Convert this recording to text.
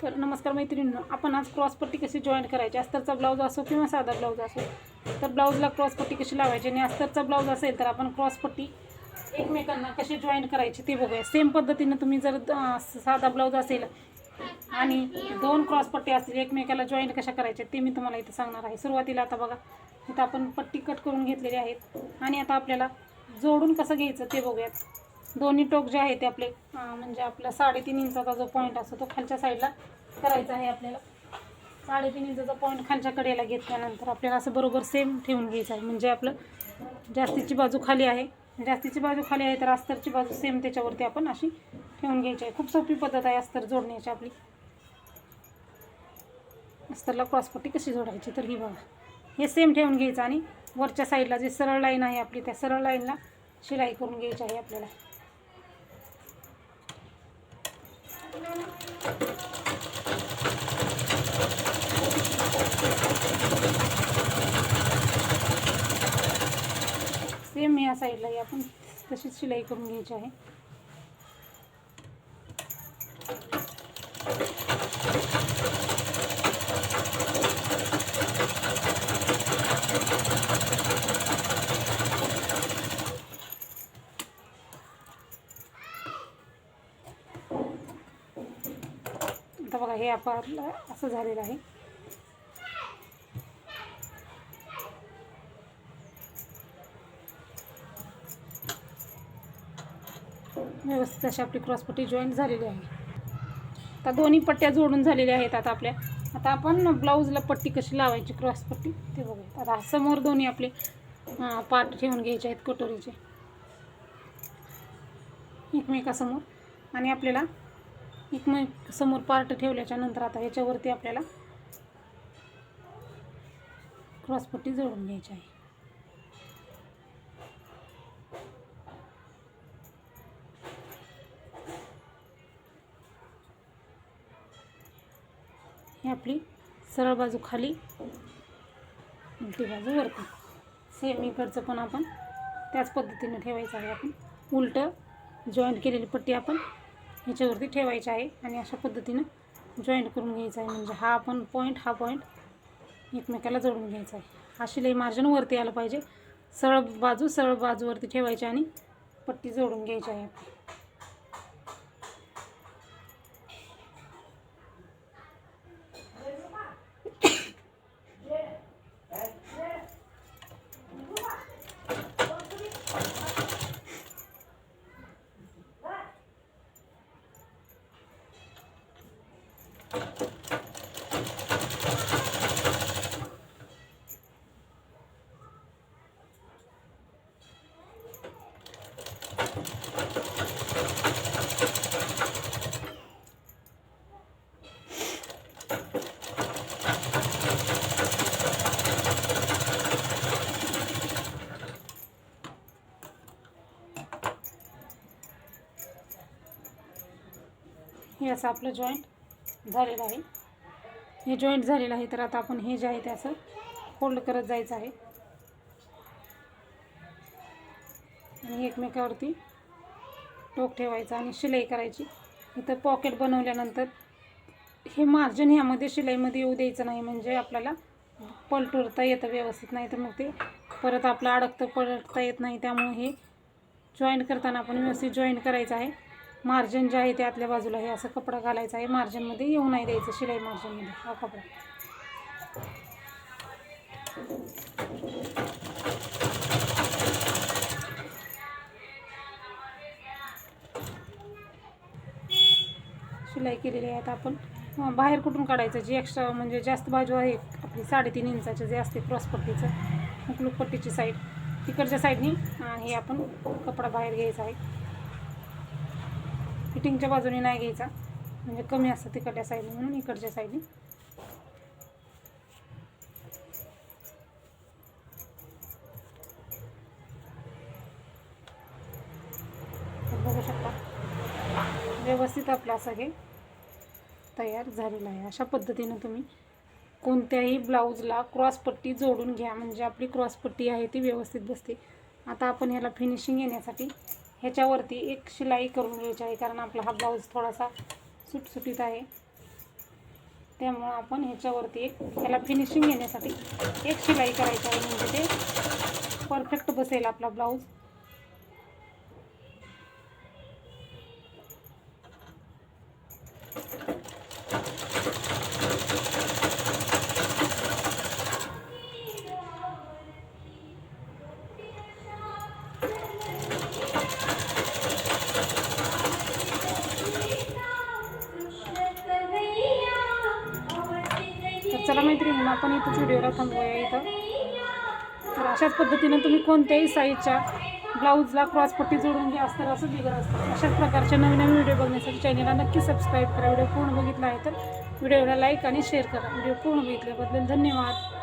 तर नमस्कार मैत्रिणींनो आपण आज क्रॉसपट्टी कशी जॉईंट करायची? अस्तरचा ब्लाऊज असो किंवा साधा ब्लाऊज असो. तर ब्लाऊजला क्रॉसपट्टी कशी लावायची? आणि अस्तरचा ब्लाऊज असेल तर आपण क्रॉसपट्टी एकमेकांना कशी जॉईंट करायची ते बघूया. सेम पद्धतीनं तुम्ही जर साधा ब्लाऊज असेल आणि दोन क्रॉसपट्टी असतील एकमेकाला जॉईंट कशा करायच्या ते मी तुम्हाला इथं सांगणार आहे. सुरुवातीला आता बघा इथं आपण पट्टी कट करून घेतलेली आहेत. आणि आता आपल्याला जोडून कसं घ्यायचं ते बघूयात. दोन्ही टोक जे आहे ते आपले म्हणजे आपला साडेतीन इंचाचा जो पॉईंट असतो तो खालच्या साईडला करायचा आहे आपल्याला. साडेतीन इंचाचा पॉईंट खालच्या कडेला घेतल्यानंतर आपल्याला असं बरोबर सेम ठेवून घ्यायचं आहे. म्हणजे आपलं जास्तीची बाजू खाली आहे. जास्तीची बाजू खाली आहे तर अस्तरची बाजू सेम त्याच्यावरती आपण अशी ठेवून घ्यायची आहे. खूप सोपी पद्धत आहे अस्तर जोडण्याची आपली. अस्तरला क्रॉसपट्टी कशी जोडायची तर ही बघा. हे सेम ठेवून घ्यायचं आणि वरच्या साईडला जी सरळ लाईन आहे आपली त्या सरळ लाईनला शिलाई करून घ्यायची आहे आपल्याला. सेम या साईडलाही आपण तशीच शिलाई करून घ्यायची आहे. हे आपलं असं झालेलं आहे. व्यवस्थित अशी आपली क्रॉसपट्टी जॉईंट झालेली आहे. आता दोन्ही पट्ट्या जोडून झालेल्या आहेत आता आपल्या. आता आपण ब्लाऊजला पट्टी कशी लावायची क्रॉसपट्टी ते बघूया आता समोर दोन्ही आपले पार्ट ठेवून घ्यायचे आहेत कटोरीचे. एकमेकासमोर. आणि आपल्याला एक मग समोर पार्ट ठेवल्याच्या नंतर आता ह्याच्यावरती आपल्याला क्रॉसपट्टी जोडून घ्यायची आहे. ही आपली सरळ बाजू खाली उलटी बाजू वरती. सेम इकडचं पण आपण त्याच पद्धतीने ठेवायचं आहे. आपण उलटं जॉईंट केलेली पट्टी आपण ह्याच्यावरती ठेवायची आहे आणि अशा पद्धतीनं जॉईंट करून घ्यायचं आहे. म्हणजे हा आपण पॉईंट हा पॉईंट एकमेकाला जोडून घ्यायचा आहे. हा शिलाई मार्जिन वरती आलं पाहिजे. सरळ बाजू सरळ बाजूवरती ठेवायची आणि पट्टी जोडून घ्यायची आहे. हे असं आपलं जॉईंट झालेलं आहे. हे जॉईंट झालेलं आहे तर आता आपण हे जे आहे ते असं फोल्ड करत जायचं आहे. आणि एकमेकावरती टोक ठेवायचा आणि शिलाई करायची. इथं पॉकेट बनवल्यानंतर हे मार्जिन ह्यामध्ये शिलाईमध्ये येऊ द्यायचं नाही म्हणजे आपल्याला पलटुरता येतं व्यवस्थित नाही तर मग ते परत आपलं अडकतं पलटता येत नाही. त्यामुळे हे जॉईंट करताना आपण व्यवस्थित जॉईंट करायचं आहे. मार्जिन जे आहे ते आतल्या बाजूला हे असं कपडा घालायचा आहे. मार्जिनमध्ये येऊ नाही द्यायचं शिलाई मार्जिनमध्ये. हा कपडा. शिलाई केलेली आहे आता आपण. बाहेर कुठून काढायचं? जी एक्स्ट्रा म्हणजे जास्त बाजू आहे आपली साडेतीन इंचाची जे असते क्रॉसपट्टीचं मुकलूक पट्टीची साईड तिकडच्या साईडनी हे आपण कपडा बाहेर घ्यायचा आहे. फिटिंगच्या बाजूने नाही घ्यायचा. म्हणजे कमी असतं तिकडच्या साईडने म्हणून इकडच्या साईडने. बघू शकता. व्यवस्थित आपलं असं हे तयार झालेलं आहे. अशा पद्धतीनं तुम्ही कोणत्याही ब्लाऊजला क्रॉसपट्टी जोडून घ्या. म्हणजे आपली क्रॉसपट्टी आहे ती व्यवस्थित बसते. आता आपण ह्याला फिनिशिंग येण्यासाठी ह्याच्यावरती एक शिलाई करून घ्यायची आहे कारण आपला हा ब्लाऊज थोडासा सुटसुटीत आहे. त्यामुळं आपण ह्याच्यावरती एक ह्याला फिनिशिंग येण्यासाठी एक शिलाई करायची आहे म्हणजे ते परफेक्ट बसेल आपला ब्लाऊज चला मैत्रिणींनो आपण इथंच व्हिडिओला थांबूया इथं. तर अशाच पद्धतीनं तुम्ही कोणत्याही साईजच्या ब्लाऊजला क्रॉसपट्टी जोडून घ्या असतं असं बिगर असतं. अशाच प्रकारच्या नवीन नवीन व्हिडिओ बघण्यासाठी चॅनलला नक्की सबस्क्राईब करा. व्हिडिओ पूर्ण बघितला आहे तर व्हिडिओला लाईक आणि शेअर करा. व्हिडिओ पूर्ण बघितल्याबद्दल धन्यवाद.